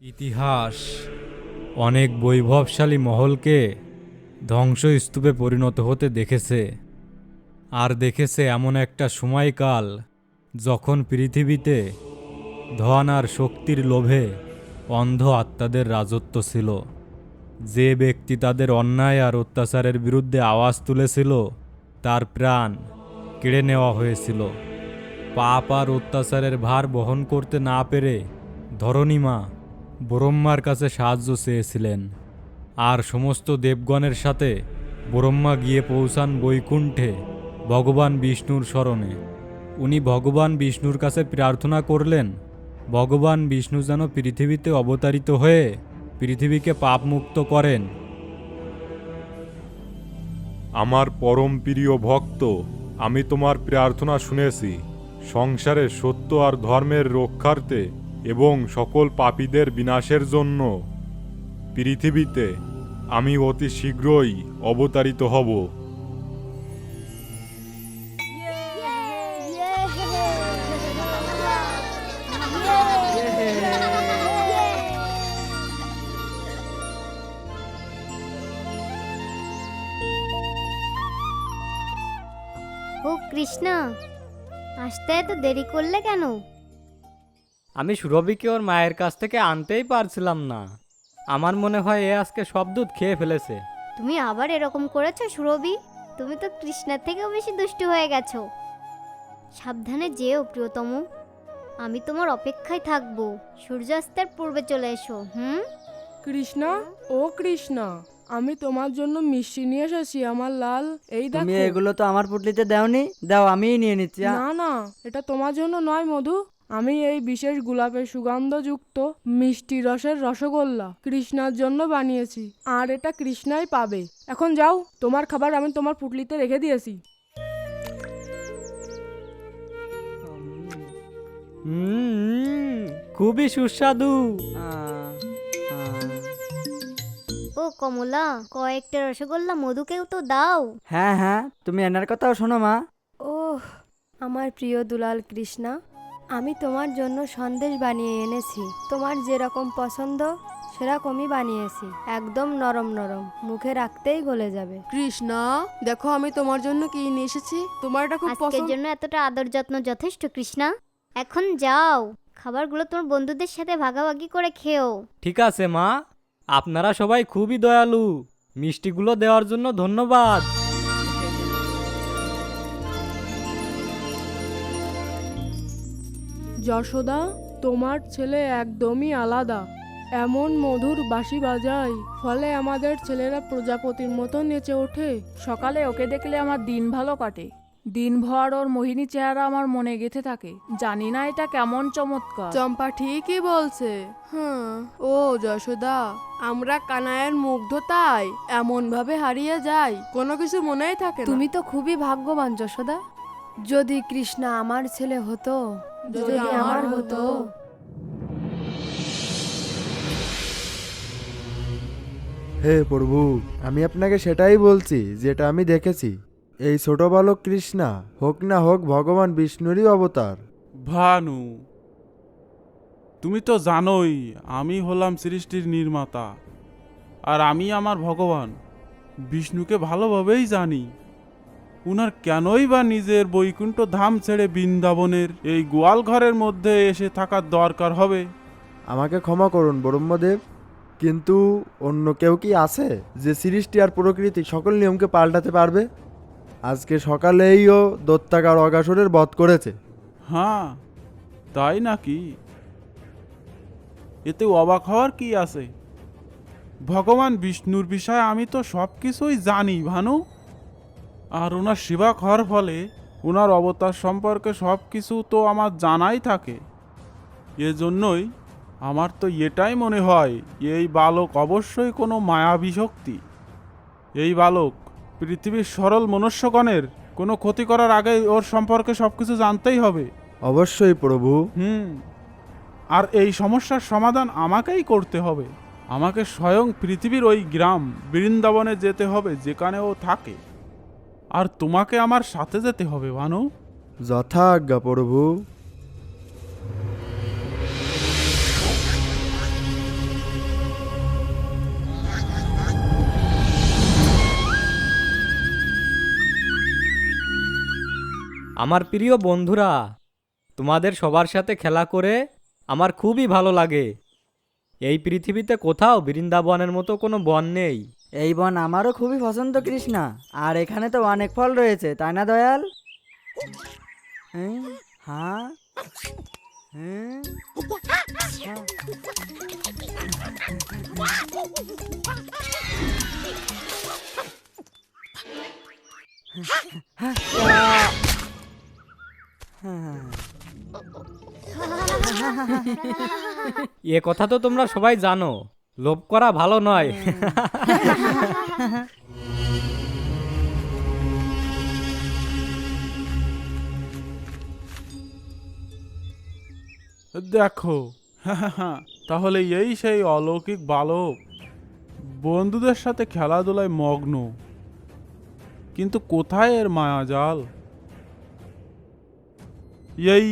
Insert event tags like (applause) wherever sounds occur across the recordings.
ইতিহাস অনেক বৈভবশালী মহলকে ধ্বংসস্তূপে পরিণত হতে দেখেছে। আর দেখেছে এমন একটা সময়কাল যখন পৃথিবীতে ধন আর শক্তির লোভে অন্ধ আত্মাদের রাজত্ব ছিল। যে ব্যক্তি তাদের অন্যায় আর অত্যাচারের বিরুদ্ধে আওয়াজ তুলেছিল, তার প্রাণ কেড়ে নেওয়া হয়েছিল। পাপ আর অত্যাচারের ভার বহন করতে না পেরে ধরণীমা ব্রহ্মার কাছে সাহায্য চেয়েছিলেন। আর সমস্ত দেবগণের সাথে ব্রহ্মা গিয়ে পৌঁছান বৈকুণ্ঠে ভগবান বিষ্ণুর স্মরণে। উনি ভগবান বিষ্ণুর কাছে প্রার্থনা করলেন, ভগবান বিষ্ণু যেন পৃথিবীতে অবতারিত হয়ে পৃথিবীকে পাপমুক্ত করেন। আমার পরম প্রিয় ভক্ত, আমি তোমার প্রার্থনা শুনেছি, সংসারে সত্য আর ধর্মের রক্ষার্থে এবং সকল পাপীদের বিনাশের জন্য পৃথিবীতে আমি অতি শীঘ্রই অবতারিত হব। ও কৃষ্ণা, আসতে এত দেরি করলে কেন? আমি সুরভিকে ওর মায়ের কাছ থেকে আনতেই পারছিলাম না। আমার মনে হয় এ আজকে সব দুধ খেয়ে ফেলেছে। তুমি আবার এরকম করেছ সুরভি? তুমি তো কৃষ্ণার থেকেও বেশি দুষ্টু হয়ে গেছো। সাবধানে যেও প্রিয়তম। আমি তোমার অপেক্ষায় থাকব। সূর্যাস্তের পূর্বে চলে এসো হুম? কৃষ্ণা? ও কৃষ্ণা আমি তোমার জন্য মিষ্টি নিয়ে এসেছি আমার লাল। এই তুমি দেখো। এগুলো তো আমার পুটলিতে দাওনি দাও আমিই নিয়ে নিচ্ছি না না এটা তোমার জন্য নয় মধু। আমি এই বিশেষ গোলাপের সুগন্ধযুক্ত মিষ্টি রসের রসগোল্লা কৃষ্ণার জন্য বানিয়েছি। আর এটা কৃষ্ণাই পাবে। এখন যাও তোমার খাবার আমি তোমার পুটলিতে রেখে দিয়েছি। হুম খুবই সুস্বাদু। ও কমলা কয়েকটা রসগোল্লা মধুকেও তো দাও। হ্যাঁ হ্যাঁ তুমি এনার কথাও শোনো মা। ওহ আমার প্রিয় দুলাল কৃষ্ণা আমি তোমার জন্য সন্দেশ বানিয়ে এনেছি। তোমার যেরকম পছন্দ সেরকমই বানিয়েছি। একদম নরম নরম। মুখে রাখতেই গলে যাবে। কৃষ্ণা দেখো আমি তোমার জন্য কি নিয়ে এসেছি। তোমার এটা খুব আজকের পছন্দ। জন্য এতটা আদর যত্ন যথেষ্ট কৃষ্ণা। এখন যাও। খাবারগুলো তোমার বন্ধুদের সাথে ভাগাভাগি করে খেও। ঠিক আছে মা। আপনারা সবাই খুবই দয়ালু। মিষ্টিগুলো দেওয়ার জন্য ধন্যবাদ। যশোদা তোমার ছেলে একদমই আলাদা। এমন মধুর বাঁশি বাজায় ফলে আমাদের ছেলেরা প্রজাপতির মতো নেচে ওঠে। সকালে ওকে দেখলে আমার দিন ভালো কাটে। দিনভর ওর মোহিনী চেহারা আমার মনে গেঁথে থাকে। জানি না এটা কেমন চমৎকার। চম্পা ঠিকই বলছে। হ্যাঁ ও যশোদা আমরা কানায়ের মুগ্ধতায় এমন ভাবে হারিয়ে যাই। কোনো কিছু মনেই থাকে না। তুমি তো খুবই ভাগ্যবান যশোদা। যদি কৃষ্ণা আমার ছেলে হতো যদি আমার হতো। হে প্রভু আমি আপনাকে সেটাই বলছি যেটা আমি দেখেছি। এই ছোট বালক কৃষ্ণা হোক না হোক ভগবান বিষ্ণুরই অবতার। ভানু তুমি তো জানোই আমি হলাম সৃষ্টির নির্মাতা। আর আমি আমার ভগবান বিষ্ণুকে ভালোভাবেই জানি। উনার কেনই বা নিজের বৈকুণ্ঠ ধাম ছেড়ে বৃন্দাবনের এই গোয়াল ঘরের মধ্যে এসে থাকার দরকার হবে? আমাকে ক্ষমা করুন ব্রহ্মদেব। কিন্তু অন্য কেউ কি আছে যে সৃষ্টি আর প্রকৃতি সকল নিয়মকে পাল্টাতে পারবে? আজকে সকালেইও দত্তাকার অগাসুরের বধ করেছে। হ্যাঁ তাই নাকি? এতে অবাক হওয়ার কি আছে? ভগবান বিষ্ণুর বিষয়ে আমি তো সব কিছুই জানি ভানু। আর ওনার সেবা হওয়ার ফলে ওনার অবতার সম্পর্কে সব কিছু তো আমার জানাই থাকে। এজন্যই আমার তো এটাই মনে হয় এই বালক অবশ্যই কোনো মায়াবী শক্তি। এই বালক পৃথিবীর সরল মনুষ্যগণের কোনো ক্ষতি করার আগে ওর সম্পর্কে সব কিছু জানতেই হবে। অবশ্যই প্রভু। হুম আর এই সমস্যার সমাধান আমাকেই করতে হবে। আমাকে স্বয়ং পৃথিবীর ওই গ্রাম বৃন্দাবনে যেতে হবে যেখানে ও থাকে। আর তোমাকে আমার সাথে যেতে হবে ভানু। যথাজ্ঞা প্রভু। আমার প্রিয় বন্ধুরা তোমাদের সবার সাথে খেলা করে আমার খুবই ভালো লাগে। এই পৃথিবীতে কোথাও বৃন্দাবনের মতো কোনো বন নেই। এই বন আমারও খুবই পছন্দ, কৃষ্ণা। আর এখানে তো অনেক ফল রয়েছে, তাই না দয়াল? হ্যাঁ হ্যাঁ হ্যাঁ। এ কথা তো তোমরা সবাই জানো। লোভ করা ভালো নয়। দেখো তাহলে এই সেই অলৌকিক বালক বন্ধুদের সাথে খেলাধুলায় মগ্ন কিন্তু কোথায় এর মায়াজাল? এই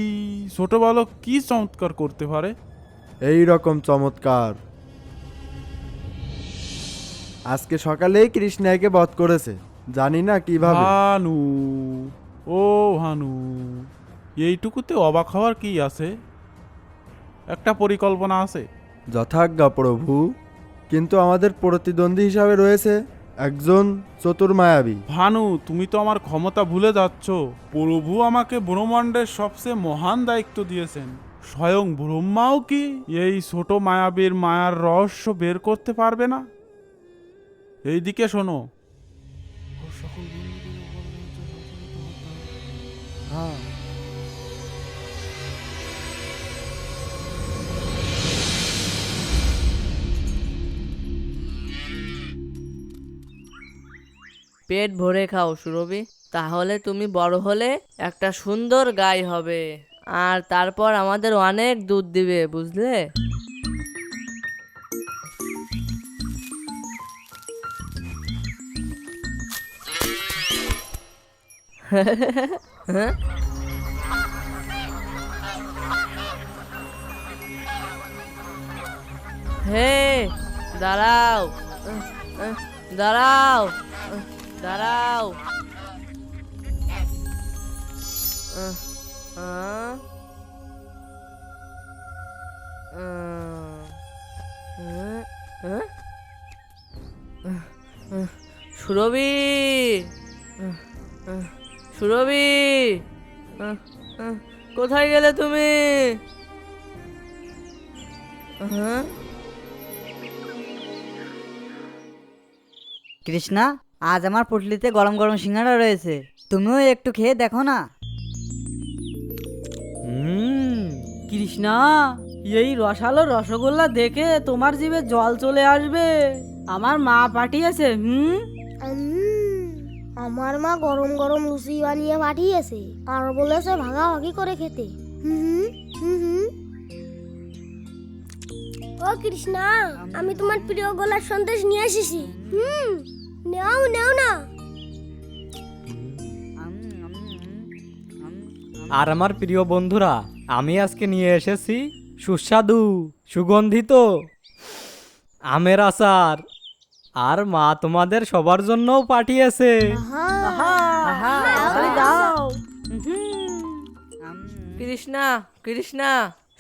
ছোট বালক কি চমৎকার করতে পারে? এই রকম চমৎকার। আজকে সকালেই কৃষ্ণাকে বধ করেছে। জানি না কীভাবে। ভানু ও ভানু এইটুকুতে অবাক হওয়ার কি আছে? একটা পরিকল্পনা আছে। যথাজ্ঞা প্রভু কিন্তু আমাদের প্রতিদ্বন্দ্বী হিসাবে রয়েছে একজন চতুর মায়াবী ভানু তুমি তো আমার ক্ষমতা ভুলে যাচ্ছ। প্রভু আমাকে ব্রহ্মাণ্ডের সবচেয়ে মহান দায়িত্ব দিয়েছেন। স্বয়ং ব্রহ্মাও কি এই ছোট মায়াবীর মায়ার রহস্য বের করতে পারবে না? এইদিকে শোনো। হ্যাঁ। পেট ভরে খাও সুরভি। তাহলে তুমি বড় হলে একটা সুন্দর গাই হবে। আর তারপর আমাদের অনেক দুধ দিবে বুঝলে? (laughs) হে দাঁড়াও। দাঁড়াও। দাঁড়াও। সুরভি। সুরভি! কোথায় গেলে তুমি? হ্যাঁ? কৃষ্ণা আজ আমার পুটলিতে গরম গরম সিঙ্গারা রয়েছে। তুমিও একটু খেয়ে দেখো না। হুম কৃষ্ণা এই রসালো রসগোল্লা দেখে তোমার জিভে জল চলে আসবে। আমার মা পাঠিয়েছে হুম? আমার মা গরম গরম লুচি বানিয়ে পাঠিয়েছে। আর বলেছে ভাগাভাগি করে খেতে। হুম হুম হুম ও কৃষ্ণা আমি তোমার প্রিয় গোলার সন্দেশ নিয়ে এসেছি। হুম নেও নেও না। আর আমার প্রিয় বন্ধুরা আমি আজকে নিয়ে এসেছি সুস্বাদু সুগন্ধিত আমের আচার। আর মা তোমাদের সবার জন্যও পাঠিয়েছে। কৃষ্ণা কৃষ্ণা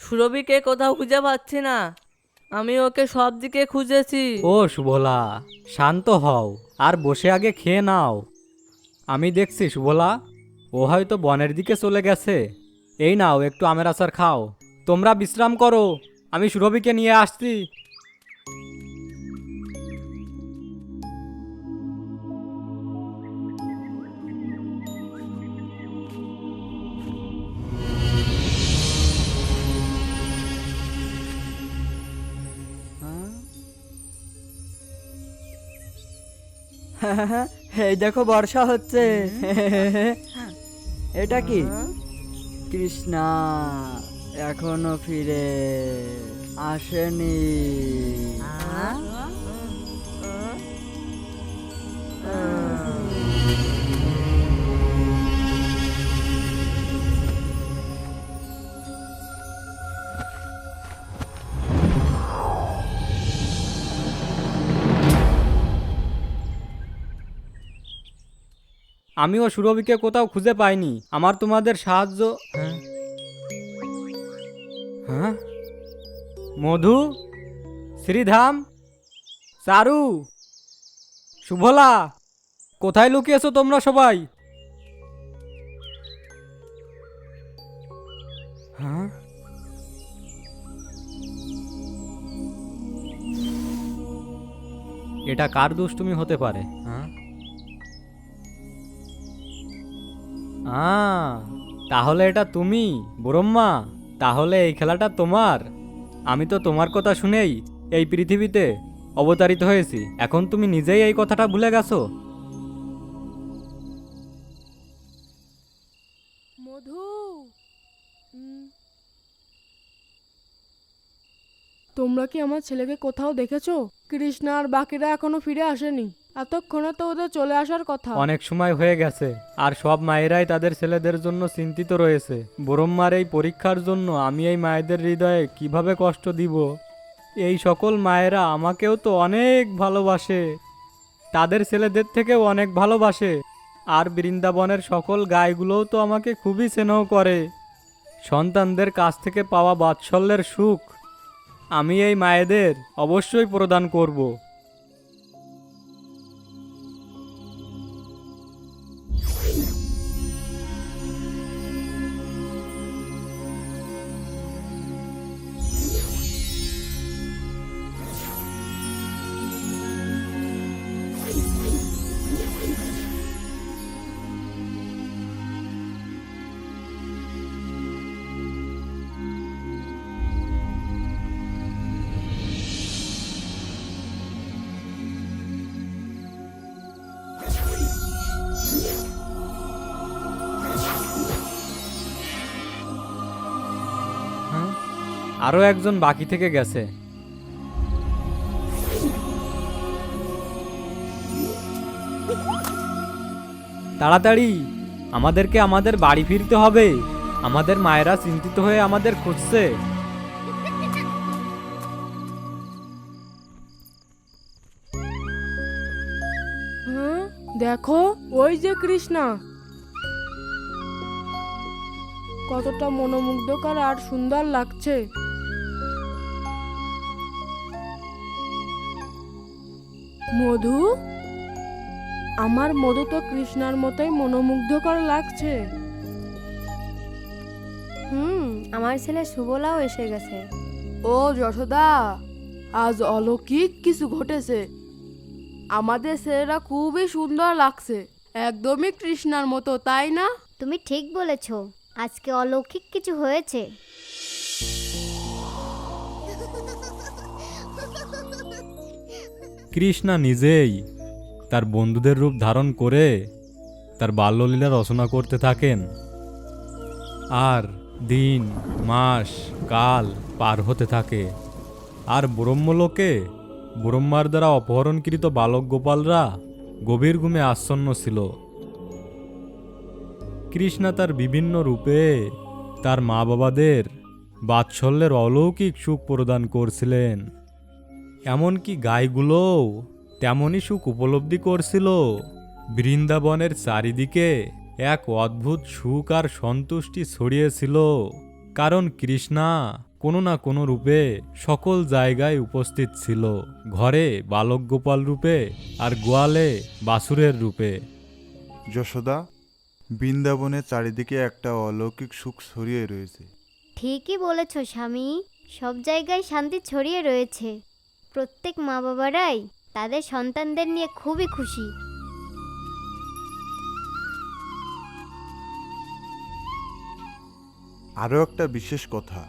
সুরভিকে কোথাও খুঁজে পাচ্ছি না। আমি ওকে সব দিকে খুঁজেছি। ও সুভলা শান্ত হও আর বসে আগে খেয়ে নাও। আমি দেখছি সুভলা ও হয়তো বনের দিকে চলে গেছে। এই নাও একটু আমের আচার খাও। তোমরা বিশ্রাম করো আমি সুরভিকে নিয়ে আসছি। (laughs) এই দেখো বর্ষা হচ্ছে। এটা কি? কৃষ্ণা এখনও ফিরে আসেনি। আমিও সুরভিকে কোথাও খুঁজে পাইনি। আমার তোমাদের সাহায্য হ্যাঁ? মধু? শ্রীধাম? চারু? শুভলা? কোথায় লুকিয়েছো তোমরা সবাই? হ্যাঁ? এটা কার দুষ্টুমি হতে পারে? তাহলে এটা তুমি ব্রহ্মা তাহলে এই খেলাটা তোমার। আমি তো তোমার কথা শুনেই এই পৃথিবীতে অবতারিত হয়েছি। এখন তুমি নিজেই এই কথাটা ভুলে গেছো। মধু। তোমরা কি আমার ছেলেকে কোথাও দেখেছ? কৃষ্ণা আর বাকিরা এখনও ফিরে আসেনি। এতক্ষণে তো ওদের চলে আসার কথা। অনেক সময় হয়ে গেছে, আর সব মায়েরাই তাদের ছেলেদের জন্য চিন্তিত রয়েছে। ব্রহ্মার এই পরীক্ষার জন্য আমি এই মায়েদের হৃদয়ে কীভাবে কষ্ট দিব? এই সকল মায়েরা আমাকেও তো অনেক ভালোবাসে। তাদের ছেলেদের থেকেও অনেক ভালোবাসে। আর বৃন্দাবনের সকল গায়গুলোও তো আমাকে খুবই স্নেহ করে। সন্তানদের কাছ থেকে পাওয়া বাৎসল্যের সুখ আমি এই মায়েদের অবশ্যই প্রদান করব। আরও একজন বাকি থেকে গেছে। তাড়াতাড়ি, আমাদেরকে আমাদের বাড়ি ফিরতে হবে। আমাদের মায়েরা চিন্তিত হয়ে আমাদের খুঁজছে। হ্যাঁ দেখো, ওই যে কৃষ্ণা। কতটা মনোমুগ্ধকর আর সুন্দর লাগছে। মধু? আমার মধু তো কৃষ্ণার মতোই মনোমুগ্ধকর লাগছে। হুম আমার ছেলে সুবলাও এসে গেছে। ও যশোদা আজ অলৌকিক কিছু ঘটেছে। আমাদের ছেলেরা খুবই সুন্দর লাগছে। একদমই কৃষ্ণার মতো তাই না? তুমি ঠিক বলেছ আজকে অলৌকিক কিছু হয়েছে। কৃষ্ণা নিজেই তার বন্ধুদের রূপ ধারণ করে তার বাল্যলীলা রচনা করতে থাকেন। আর দিন, মাস, কাল পার হতে থাকে। আর ব্রহ্মলোকে ব্রহ্মার দ্বারা অপহরণকৃত বালক গোপালরা গভীর ঘুমে আচ্ছন্ন ছিল। কৃষ্ণা তার বিভিন্ন রূপে তার মা বাবাদের বাৎসল্যের অলৌকিক সুখ প্রদান করছিলেন। এমনকি গাইগুলোও তেমনই সুখ উপলব্ধি করছিল। বৃন্দাবনের চারিদিকে এক অদ্ভুত সুখ আর সন্তুষ্টি ছড়িয়েছিল কারণ কৃষ্ণা কোনো না কোনো রূপে সকল জায়গায় উপস্থিত ছিল ঘরে বালক গোপাল রূপে আর গোয়ালে বাসুরের রূপে। যশোদা বৃন্দাবনের চারিদিকে একটা অলৌকিক সুখ ছড়িয়ে রয়েছে। ঠিকই বলেছ স্বামী সব জায়গায় শান্তি ছড়িয়ে রয়েছে। প্রত্যেক মা বাবারাই তাদের সন্তানদের নিয়ে খুবই খুশি। আরও একটা বিশেষ কথা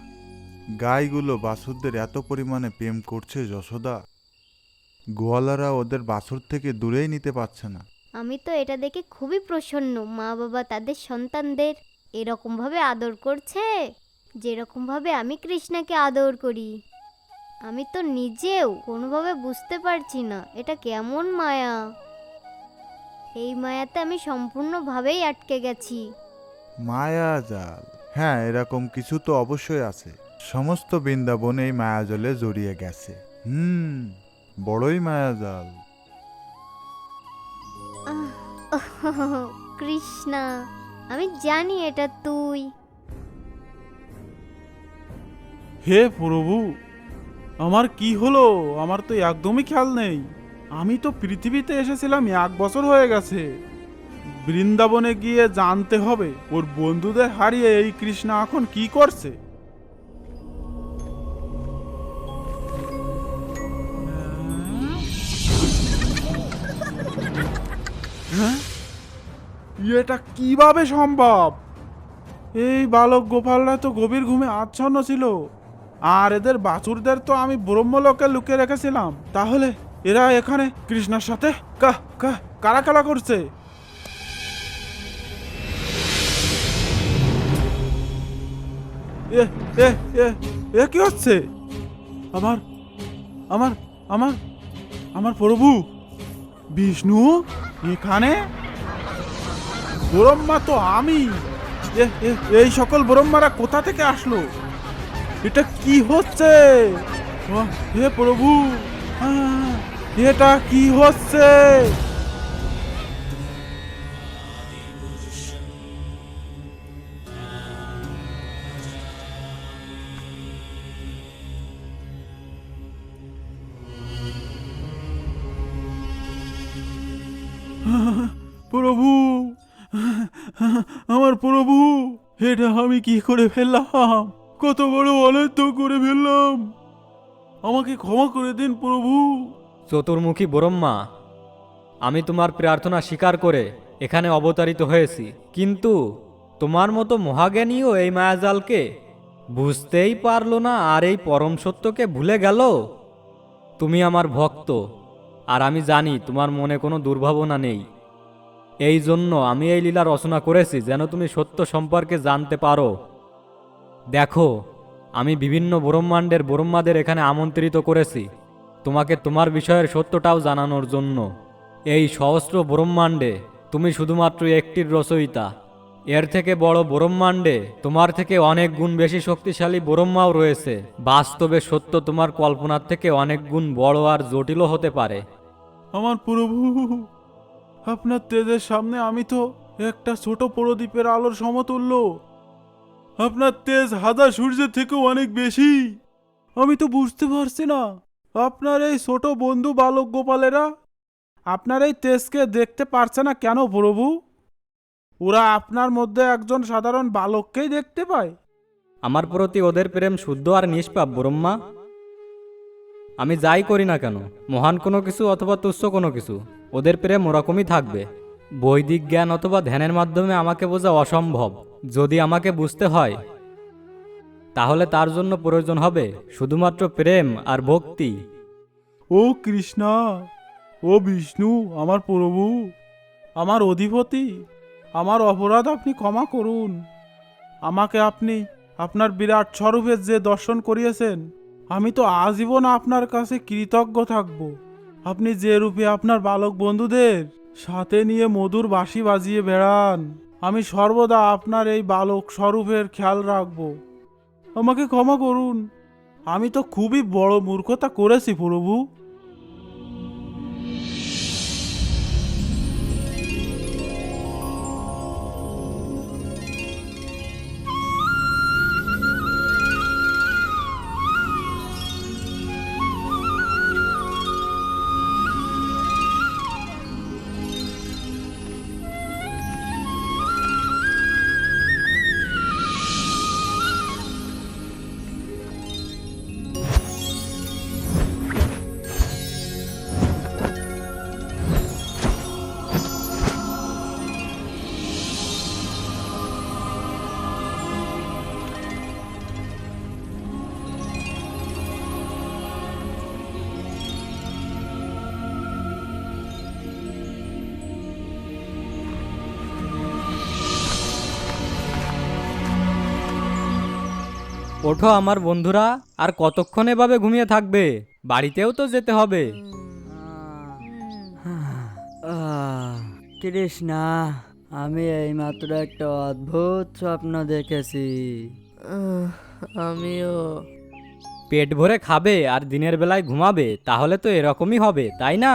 গাইগুলো বাছুরদের এত পরিমাণে প্রেম করছে যশোদা। গোয়ালারা ওদের বাছুর থেকে দূরেই নিতে পারছে না। আমি তো এটা দেখে খুবই প্রসন্ন মা বাবা তাদের সন্তানদের এরকমভাবে আদর করছে যেরকমভাবে আমি কৃষ্ণাকে আদর করি। আমি তো নিজেও কোনোভাবে বুঝতে পারছি না এটা কেমন মায়া? এই মায়াতে আমি সম্পূর্ণভাবেই আটকে গেছি। মায়া জাল। হ্যাঁ এরকম কিছু তো অবশ্যই আছে। সমস্ত বৃন্দাবন এই মায়াজলে জড়িয়ে গেছে। হুম বড়ই মায়াজাল কৃষ্ণা আমি জানি এটা তুই। হে প্রভু আমার কি হলো? আমার তো একদমই খেয়াল নেই। আমি তো পৃথিবীতে এসেছিলাম এক বছর হয়ে গেছে। বৃন্দাবনে গিয়ে জানতে হবে, ওর বন্ধুদের হারিয়ে এই কৃষ্ণা এখন কি করছে। হ্যাঁ? এটা কীভাবে সম্ভব? এই বালক গোপালরা তো গভীর ঘুমে আচ্ছন্ন ছিল। আর এদের বাছুরদের তো আমি ব্রহ্মলোকে লুকিয়ে রেখেছিলাম। তাহলে এরা এখানে কৃষ্ণার সাথে কাহ কাহ কারা খেলা করছে? এ এ এ এ কি হচ্ছে? আমার আমার আমার আমার প্রভু, বিষ্ণু, এখানে? ব্রহ্মা তো আমি। এই সকল ব্রহ্মারা কোথা থেকে আসলো? এটা কি হচ্ছে? হে প্রভু। এটা কি হচ্ছে? প্রভু, আমার প্রভু, এটা আমি কি করে ফেললাম? কত বড় অনর্থ করে ফেললাম। আমাকে ক্ষমা করে দিন, প্রভু। চতুর্মুখী ব্রহ্মা, আমি তোমার প্রার্থনা স্বীকার করে এখানে অবতারিত হয়েছি। কিন্তু তোমার মতো মহাজ্ঞানীও এই মায়াজালকে বুঝতেই পারল না আর এই পরম সত্যকে ভুলে গেল। তুমি আমার ভক্ত, আর আমি জানি তোমার মনে কোনো দুর্ভাবনা নেই। এই জন্য আমি এই লীলা রচনা করেছি যেন তুমি সত্য সম্পর্কে জানতে পারো। দেখো, আমি বিভিন্ন ব্রহ্মাণ্ডের ব্রহ্মাদের এখানে আমন্ত্রিত করেছি। তোমাকে তোমার বিষয়ের সত্যটাও জানানোর জন্য। এই সহস্র ব্রহ্মাণ্ডে তুমি শুধুমাত্র একটির রচয়িতা। এর থেকে বড় ব্রহ্মাণ্ডে তোমার থেকে অনেক গুণ বেশি শক্তিশালী ব্রহ্মাও রয়েছে। বাস্তবে সত্য তোমার কল্পনার থেকে অনেক গুণ বড় আর জটিলও হতে পারে। আমার প্রভু, আপনার তেজের সামনে আমি তো একটা ছোট প্রদীপের আলোর সমতুল্য। আপনার তেজ হাজার সূর্যের থেকেও অনেক বেশি। আমি তো বুঝতে পারছি না। আপনার এই ছোট বন্ধু বালক গোপালেরা, আপনার এই তেজকে দেখতে পারছে না কেন প্রভু? ওরা আপনার মধ্যে একজন সাধারণ বালককেই দেখতে পায়। আমার প্রতি ওদের প্রেম শুদ্ধ আর নিষ্পাপ, ব্রহ্মা। আমি যাই করি না কেন, মহান কোনো কিছু অথবা তুচ্ছ কোনো কিছু, ওদের প্রেম ওরকমই থাকবে। বৈদিক জ্ঞান অথবা ধ্যানের মাধ্যমে আমাকে বোঝা অসম্ভব। যদি আমাকে বুঝতে হয়, তাহলে তার জন্য প্রয়োজন হবে শুধুমাত্র প্রেম আর ভক্তি। ও কৃষ্ণা, ও বিষ্ণু, আমার প্রভু, আমার অধিপতি, আমার অপরাধ আপনি ক্ষমা করুন। আমাকে আপনি আপনার বিরাট স্বরূপের যে দর্শন করিয়েছেন, আমি তো আজীবন আপনার কাছে কৃতজ্ঞ থাকব। আপনি যে রূপে আপনার বালক বন্ধুদের সাথে নিয়ে মধুর বাঁশি বাজিয়ে বেড়ান। আমি সর্বদা আপনার এই বালক স্বরূপের খেয়াল রাখব। আমাকে ক্ষমা করুন। আমি তো খুবই বড় মূর্খতা করেছি প্রভু। ওঠো আমার বন্ধুরা আর কতক্ষণ এভাবে ঘুমিয়ে থাকবে? বাড়িতেও তো যেতে হবে। কৃষ্ণা আমি এইমাত্র একটা অদ্ভুত স্বপ্ন দেখেছি। আমিও। পেট ভরে খাবে আর দিনের বেলায় ঘুমাবে তাহলে তো এরকমই হবে তাই না?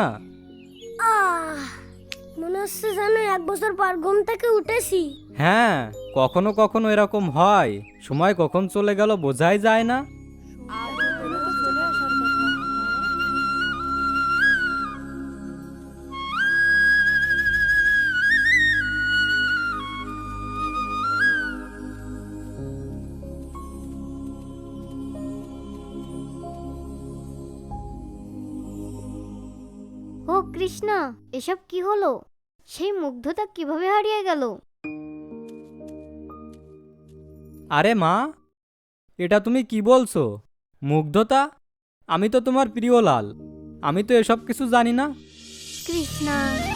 হচ্ছে যেন এক বছর পর ঘুম থেকে উঠেছি। হ্যাঁ কখনো কখনো এরকম হয়। সময় কখন চলে গেল বোঝাই যায় না। ও কৃষ্ণা এসব কি হলো? সেই মুগ্ধতা কীভাবে হারিয়ে গেল? আরে মা এটা তুমি কি বলছো? মুগ্ধতা? আমি তো তোমার প্রিয় লাল। আমি তো এসব কিছু জানি না। কৃষ্ণা।